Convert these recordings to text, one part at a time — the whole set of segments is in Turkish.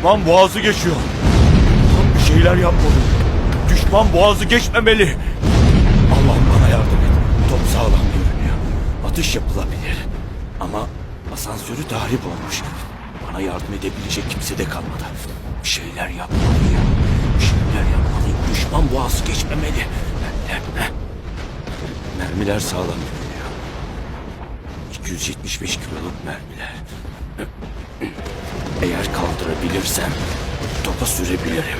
Düşman boğazı geçiyor. Bir şeyler yapmalıyım. Düşman boğazı geçmemeli. Allah'ım bana yardım et. Top sağlam görünüyor. Atış yapılabilir. Ama asansörü tahrip olmuş. Bana yardım edebilecek kimse de kalmadı. Bir şeyler yapmalıyım. Bir şeyler yapmalıyım. Düşman boğazı geçmemeli. Mermiler, sağlam görünüyor. 275 kiloluk mermiler. Eğer kaldırabilirsem topa sürebilirim.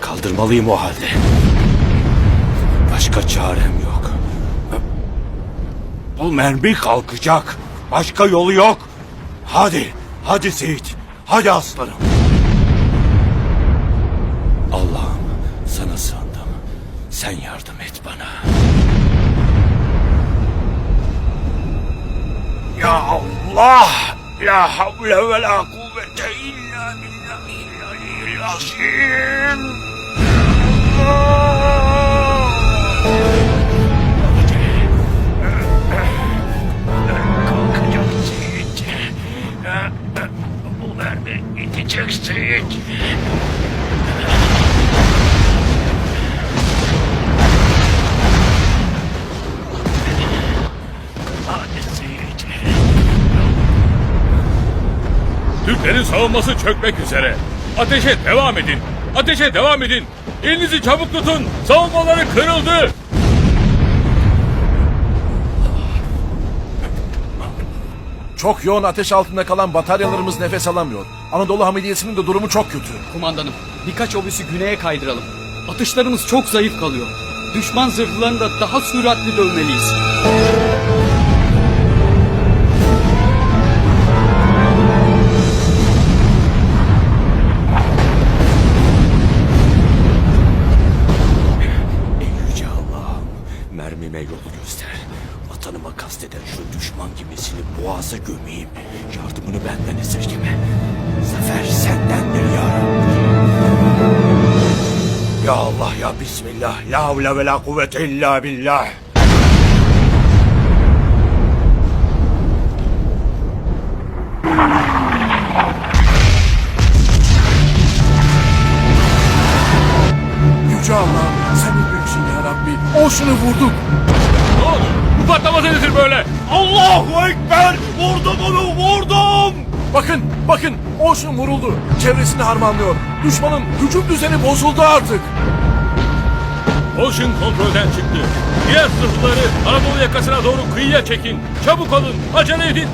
Kaldırmalıyım o halde. Başka çarem yok. Bu mermi kalkacak. Başka yolu yok. Hadi, hadi Seyit. Hadi aslanım. Allah'ım sana sığındım. Sen yardım et bana. Ya Allah! La havle ve la kuvvete illa billahil azim! Kalkacak Seyit. Bu mermi gidecek Seyit. Türklerin savunması çökmek üzere. Ateşe devam edin. Ateşe devam edin. Elinizi çabuk tutun. Savunmaları kırıldı. Çok yoğun ateş altında kalan bataryalarımız nefes alamıyor. Anadolu Hamidiyesi'nin de durumu çok kötü. Kumandanım, birkaç obüsü güneye kaydıralım. Atışlarımız çok zayıf kalıyor. Düşman zırhlarını da daha süratli dövmeliyiz. Kasteden şu düşman gemisini boğaza gömeyim. Yardımını benden esirgeme. Zafer sendendir ya. Ya Allah ya Bismillah. La havle ve la kuvvete illa billah. Yüce Allah'ım sen büyüksün ya Rabbi. O şunu vurduk. Ne oldu? Bu patlama nedir böyle? Allahu Ekber! Vurdum onu vurdum! Bakın bakın Ocean vuruldu. Çevresini harmanlıyor. Düşmanın hücum düzeni bozuldu artık. Ocean kontrolden çıktı. Diğer zırhları Anadolu yakasına doğru kıyıya çekin. Çabuk olun. Acele edin.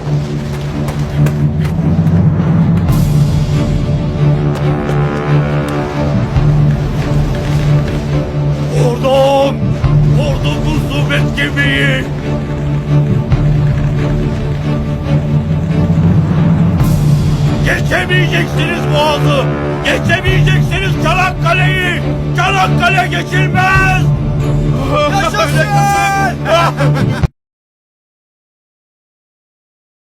Gemiyi! Geçemeyeceksiniz boğazı! Geçemeyeceksiniz Çanakkale'yi! Çanakkale geçilmez!